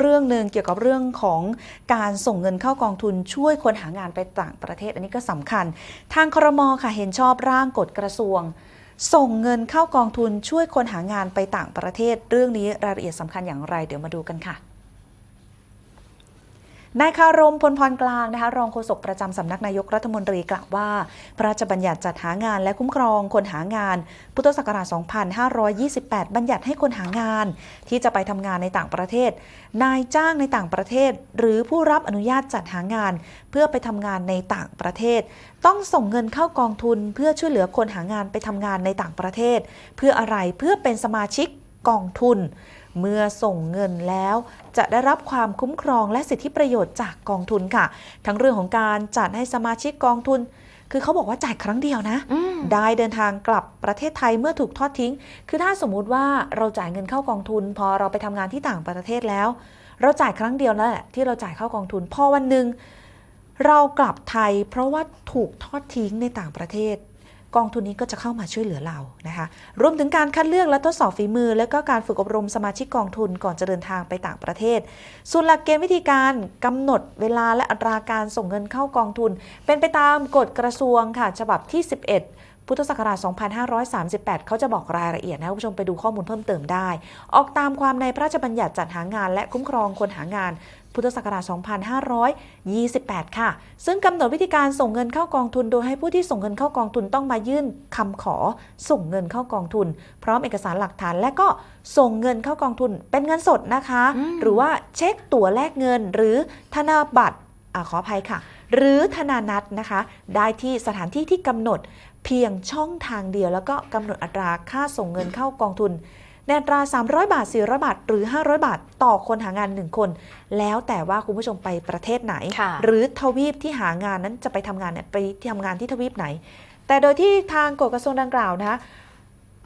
เรื่องหนึ่งเกี่ยวกับเรื่องของการส่งเงินเข้ากองทุนช่วยคนหางานไปต่างประเทศ อันนี้ก็สำคัญ ทางครมค่ะเห็นชอบร่างกฎกระทรวง ส่งเงินเข้ากองทุนช่วยคนหางานไปต่างประเทศ เรื่องนี้รายละเอียดสำคัญอย่างไร เดี๋ยวมาดูกันค่ะ นายคารมพลพรกลางนะคะรองโฆษกประจำสำนักนายกรัฐมนตรีกล่าวว่า พระราชบัญญัติจัดหางานและคุ้มครองคนหางาน พุทธศักราช 2528 บัญญัติให้คนหางาน ที่จะไปทำงานในต่างประเทศ นายจ้างในต่างประเทศ หรือผู้รับอนุญาตจัดหางาน เพื่อไปทำงานในต่างประเทศ ต้องส่งเงินเข้ากองทุน เพื่อช่วยเหลือคนหางานไปทำงานในต่างประเทศ เพื่ออะไรเพื่อเป็นสมาชิกกองทุน เมื่อส่งเงินแล้วจะได้รับความคุ้มครองและสิทธิประโยชน์จากกองทุนค่ะ ทั้งเรื่องของการจัดให้สมาชิกกองทุน คือเขาบอกว่าจ่ายครั้งเดียวนะอืมได้เดินทางกลับประเทศไทยเมื่อถูกทอดทิ้ง คือถ้าสมมุติว่าเราจ่ายเงินเข้ากองทุน พอเราไปทำงานที่ต่างประเทศแล้ว เราจ่ายครั้งเดียวนั่นแหละที่เราจ่ายเข้ากองทุน พอวันหนึ่งเรากลับไทย เพราะว่าถูกทอดทิ้งในต่างประเทศ กองทุนนี้ก็จะเข้ามาช่วยเหลือเรานะคะรวมถึงการคัดเลือกและทดสอบฝีมือ และก็การฝึกอบรมสมาชิกกองทุนก่อนจะเดินทางไปต่างประเทศ ส่วนหลักเกณฑ์วิธีการกำหนดเวลาและอัตราการส่งเงินเข้ากองทุน เป็นไปตามกฎกระทรวงค่ะฉบับที่ 11พุทธศักราช 2538 เขาจะบอกรายละเอียดนะคุณผู้ชมไปดูข้อมูลเพิ่มเติมได้ ออกตามความในพระราชบัญญัติจัดหางานและคุ้มครองคนหางาน พุทธศักราช 2528 ค่ะ ซึ่งกำหนดวิธีการส่งเงินเข้ากองทุน โดยให้ผู้ที่ส่งเงินเข้ากองทุนต้องมายื่นคำขอส่งเงินเข้ากองทุน พร้อมเอกสารหลักฐานและก็ส่งเงินเข้ากองทุน เป็นเงินสดนะคะอืมหรือว่าเช็คตั๋วแลกเงิน หรือธนบัตรอาขออภัยค่ะ หรือธนานัตนะคะ ได้ที่สถานที่ที่กำหนดเพียงช่องทางเดียว แล้วก็กำหนดอัตราค่าส่งเงินเข้ากองทุน ในอัตรา 300 บาท 400 บาท หรือ 500 บาท ต่อคนหางาน 1 คน แล้วแต่ว่าคุณผู้ชมไปประเทศไหนค่ะหรือทวีปที่หางานนั้นจะไปทำงานเนี่ยไปทำงานที่ทวีปไหน แต่โดยที่ทางกฎกระทรวงดังกล่าวนะคะ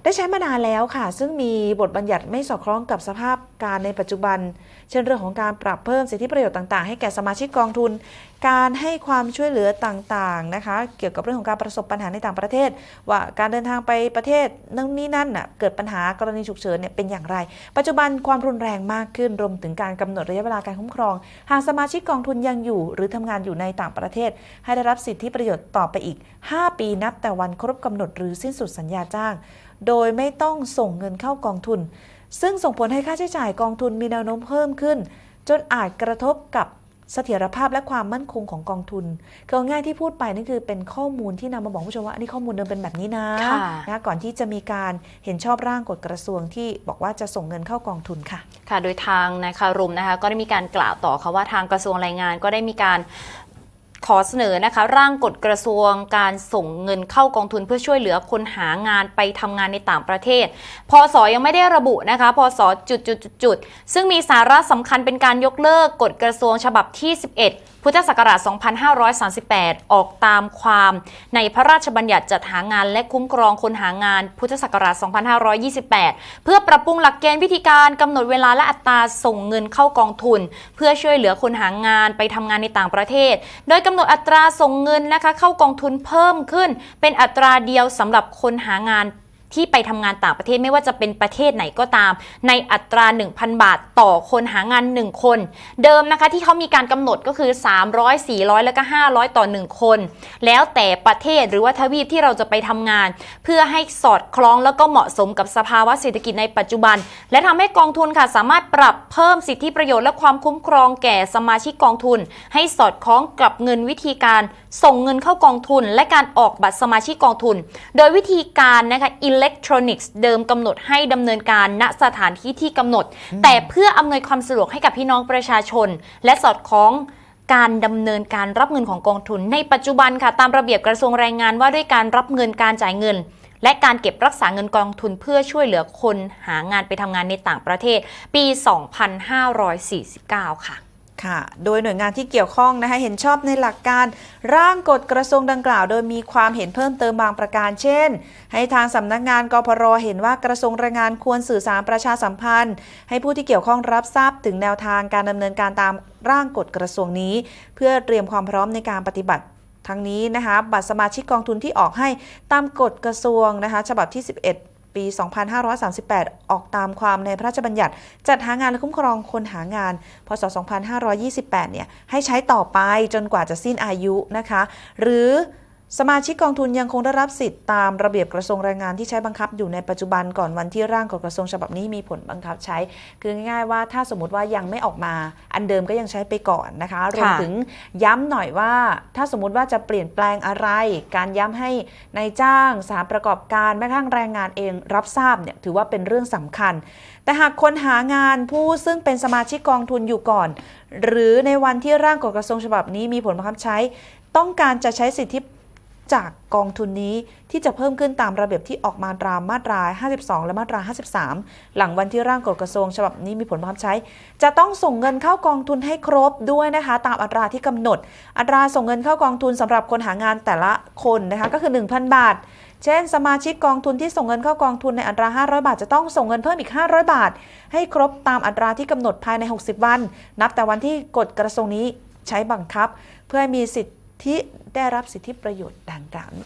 ได้ใช้มานานแล้วค่ะ ซึ่งมีบทบัญญัติไม่สอดคล้องกับสภาพการในปัจจุบัน เช่นเรื่องของการปรับเพิ่มสิทธิประโยชน์ต่าง ๆ ให้แก่สมาชิกกองทุน การให้ความช่วยเหลือต่างๆนะคะ เกี่ยวกับเรื่องของการประสบปัญหาในต่างประเทศ ว่าการเดินทางไปประเทศนั่นนี่นั่นน่ะเกิดปัญหากรณีฉุกเฉินเนี่ยเป็นอย่างไร ปัจจุบันความรุนแรงมากขึ้นรวมถึงการกำหนดระยะเวลาการคุ้มครอง หากสมาชิกกองทุนยังอยู่ หรือทำงานอยู่ในต่างประเทศ ให้ได้รับสิทธิประโยชน์ต่อไปอีก 5 ปีนับแต่วันครบกำหนดหรือสิ้นสุดสัญญาจ้าง โดยไม่ต้องส่งเงินเข้ากองทุน ซึ่งส่งผลให้ค่าใช้จ่ายกองทุนมีแนวโน้มเพิ่มขึ้น จนอาจกระทบกับเสถียรภาพและความมั่นคงของกองทุนคือเอาง่ายที่พูดไปนี่คือเป็นข้อมูลที่นำมาบอกผู้ชมว่าอันนี้ข้อมูลเดิมเป็นแบบนี้นะค่ะนะก่อนที่จะมีการเห็นชอบร่างกฎกระทรวงที่บอกว่าจะส่งเงินเข้ากองทุนค่ะ ค่ะ โดยทางนายคารุมนะคะก็ได้มีการกล่าวต่อค่ะว่าทางกระทรวงแรงงานก็ได้มีการ ขอเสนอนะคะ ร่างกฎกระทรวงการส่งเงินเข้ากองทุนเพื่อช่วยเหลือคนหางานไปทำงานในต่างประเทศ พศยังไม่ได้ระบุนะคะพศจุดจุดจุดจุดซึ่งมีสาระสำคัญเป็นการยกเลิกกฎกระทรวงฉบับที่ 11 พุทธศักราช 2538 ออกตามความในพระราชบัญญัติจัดหางานและคุ้มครองคนหางาน พุทธศักราช 2528 เพื่อปรับปรุงหลักเกณฑ์วิธีการกำหนดเวลาและอัตราส่งเงินเข้ากองทุน เพื่อช่วยเหลือคนหางานไปทำงานในต่างประเทศ โดยกำหนดอัตราส่งเงินนะคะเข้ากองทุนเพิ่มขึ้น เป็นอัตราเดียวสำหรับคนหางาน ที่ไปทำงานต่างประเทศไม่ว่าจะเป็นประเทศไหนก็ตาม ในอัตรา 1,000 บาทต่อคนหางาน 1 คน เดิมนะคะที่เขามีการกำหนดก็คือ 300 400 แล้วก็ 500 ต่อ 1 คน แล้วแต่ประเทศหรือว่าทวีปที่เราจะไปทำงาน เพื่อให้สอดคล้องแล้วก็เหมาะสมกับสภาวะเศรษฐกิจในปัจจุบัน และทำให้กองทุนค่ะสามารถปรับเพิ่มสิทธิประโยชน์และความคุ้มครองแก่สมาชิกกองทุน ให้สอดคล้องกับเงินวิธีการส่งเงินเข้ากองทุน และการออกบัตรสมาชิกกองทุน โดยวิธีการนะคะอิเล็กทรอนิกส์เดิมกำหนดให้ดำเนินการณสถานที่ที่กำหนด แต่เพื่ออำนวยความสะดวกให้กับพี่น้องประชาชน และสอดคล้องการดำเนินการรับเงินของกองทุน ในปัจจุบันค่ะตามระเบียบกระทรวงแรงงานว่าด้วยการรับเงินการจ่ายเงิน และการเก็บรักษาเงินกองทุนเพื่อช่วยเหลือคนหางานไปทำงานในต่างประเทศ ปี 2549 ค่ะ ค่ะ โดยหน่วยงานที่เกี่ยวข้องนะคะเห็นชอบในหลักการร่างกฎกระทรวงดังกล่าว โดยมีความเห็นเพิ่มเติมบางประการ เช่น ให้ทางสำนักงานกพรเห็นว่ากระทรวงแรงงานควรสื่อสารประชาสัมพันธ์ ให้ผู้ที่เกี่ยวข้องรับทราบถึงแนวทางการดำเนินการตามร่างกฎกระทรวงนี้ เพื่อเตรียมความพร้อมในการปฏิบัติทั้งนี้นะคะบัตรสมาชิกกองทุนที่ออกให้ตามกฎกระทรวงนะคะฉบับที่ 11 ปี 2538 ออกตามความในพระราชบัญญัติ จัดหางานและคุ้มครองคนหางาน พศ 2528 เนี่ยให้ใช้ต่อไปจนกว่าจะสิ้นอายุนะคะ หรือ สมาชิกกองทุนยังคงได้รับสิทธิ์ตามระเบียบกระทรวงแรงงานที่ใช้บังคับอยู่ในปัจจุบันก่อนวันที่ร่างกฎกระทรวงฉบับนี้มีผลบังคับใช้ คือง่ายๆว่าถ้าสมมติว่ายังไม่ออกมา อันเดิมก็ยังใช้ไปก่อนนะคะรวมถึงย้ำหน่อยว่า ถ้าสมมติว่าจะเปลี่ยนแปลงอะไร การย้ำให้ในายจ้างสถานประกอบการแม้กระทั่งแรงงานเองรับทราบเนี่ยถือว่าเป็นเรื่องสำคัญ แต่หากคนหางานผู้ซึ่งเป็นสมาชิกกองทุนอยู่ก่อน หรือในวันที่ร่างกฎกระทรวงฉบับนี้มีผลบังคับใช้ ต้องการจะใช้สิทธิ จากกองทุนนี้ที่จะเพิ่มขึ้นตามระเบียบที่ออกมาตรามาตรา 52 และมาตรา 53 หลังวันที่ร่างกฎกระทรวงฉบับนี้มีผลบังคับใช้ จะต้องส่งเงินเข้ากองทุนให้ครบด้วยนะคะ ตามอัตราที่กำหนด อัตราส่งเงินเข้ากองทุนสำหรับคนหางานแต่ละคนนะคะก็คือ 1,000 บาท เช่น สมาชิกกองทุนที่ส่งเงินเข้ากองทุนในอัตรา 500 บาท จะต้องส่งเงินเพิ่มอีก 500 บาท ให้ครบตามอัตราที่กำหนดภายใน 60 วัน นับแต่วันที่กฎกระทรวงนี้ใช้บังคับ เพื่อให้มีสิทธิ ที่ได้รับสิทธิประโยชน์ดังกล่าว